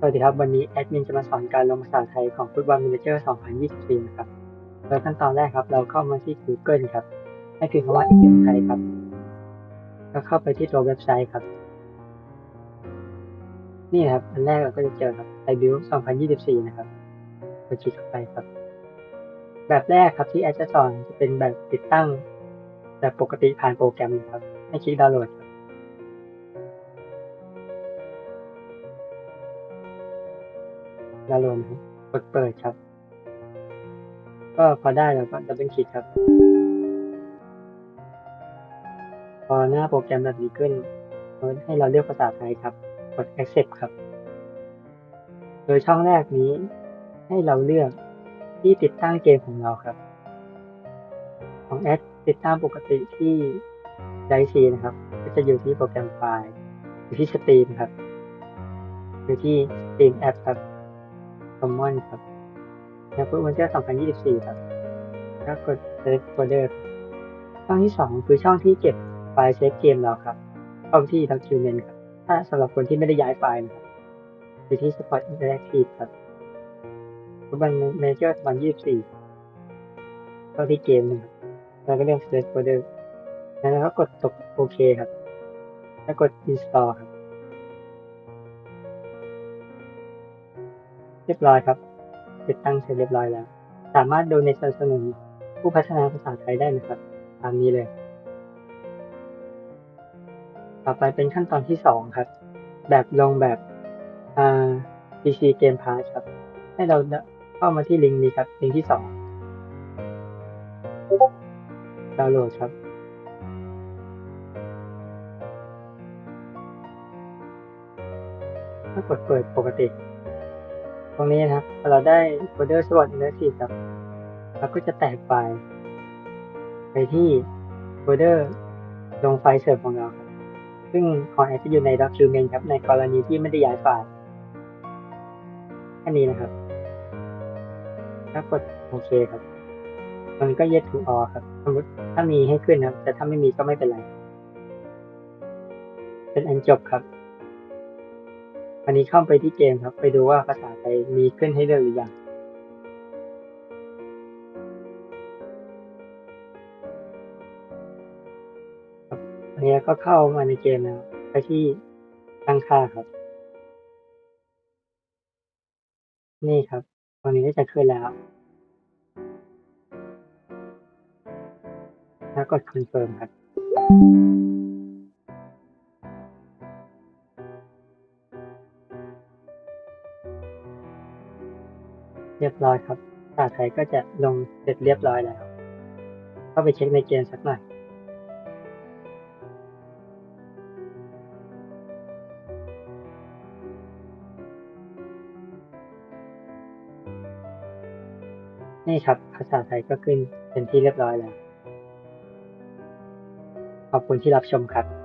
สวัสดีครับ วันนี้แอดมินจะมาสอนการลงภาษาไทยของฟุตบอลมินิเจอร์ 2024 นะครับโดยขั้นตอนแรกครับ เราเข้ามาที่ Google ครับ ให้พิมพ์คำว่า EM ไทยครับ แล้วเข้าไปที่ตัวเว็บไซต์ครับ นี่ครับ อันแรกเราก็จะเจอครับไทยบิว2024 นะครับกดคลิกเข้าไปครับ แบบแรกครับที่แอดจะสอนจะเป็นแบบติดตั้ง แบบปกติผ่านโปรแกรมนะครับ ให้คลิกดาวน์โหลด ดาวน์โหลดนครับกดเปิดครับ ก็พอได้แล้วก็ดับเบิลคลิกครับ พอหน้าโปรแกรมแบบนี้ขึ้นให้เราเลือกภาษาไทยครับ กด accept ครับ โดยช่องแรกนี้ให้เราเลือกที่ติดตั้งเกมของเราครับ ของแอดติดตั้งปกติที่ไดซีนะครับ ก็จะอยู่ที่โปรแกรมไฟล์ อยู่ที่สตรีมครับ อยู่ที่สตรีมแอปครับ คอมมอนครับแล้วฟุตบอลเจอร์2024 ครับก็กด Select Folder ครับช่องที่ 2 คือช่องที่เก็บไฟล์เซฟเกมเราครับเข้าที่ Document ครับ ถ้าสำหรับคนที่ไม่ได้ย้ายไฟล์นะครับอยู่ที่ Spot Interactive ครับฟุตบอลเมเจอร์2024เข้าที่เกมนะครับแล้วก็เลือก Select Folder แล้วก็กดตกโอเคครับ แล้วกด Install ครับ เรียบร้อยครับ ติดตั้งเสร็จเรียบร้อยแล้ว สามารถดูในสนับสนุนผู้พัฒนาภาษาไทยได้นะครับ ตามนี้เลย ต่อไปเป็นขั้นตอนที่สองครับ แบบลงแบบอ่า PC Game Pass ครับ ให้เราเข้ามาที่ลิงก์นี้ครับ ลิงก์ที่สองดาวน์โหลดครับถ้ากดเปิดปกติ ตรงนี้นะครับพอเราได้โฟลเดอร์ Sword Interactive ครับเราก็จะแตกไฟล์ไปที่โฟลเดอร์ลงไฟล์เสิร์ฟของเราครับซึ่งของแอดจะอยู่ใน Document ครับ ในกรณีที่ไม่ได้ย้ายไฟล์แค่นี้นะครับ ถ้ากดโอเคครับ มันก็ yes to all ครับ สมมติถ้ามีให้ขึ้นครับแต่ถ้าไม่มีก็ไม่เป็นไร เป็นอันจบครับ อันนี้เข้าไปที่เกมครับ ไปดูว่าภาษาไทยมีขึ้นให้เลือกหรือยังครับอันนี้ก็เข้ามาในเกมแล้วไปที่ตั้งค่าครับ นี่ครับตรงนี้ก็จะขึ้นแล้วแล้วกด confirm ครับ เรียบร้อยครับภาษาไทยก็จะลงเสร็จเรียบร้อยแล้วเข้าไปเช็คในเกมสักหน่อยนี่ครับ ภาษาไทยก็ขึ้นเป็นที่เรียบร้อยแล้ว ขอบคุณที่รับชมครับ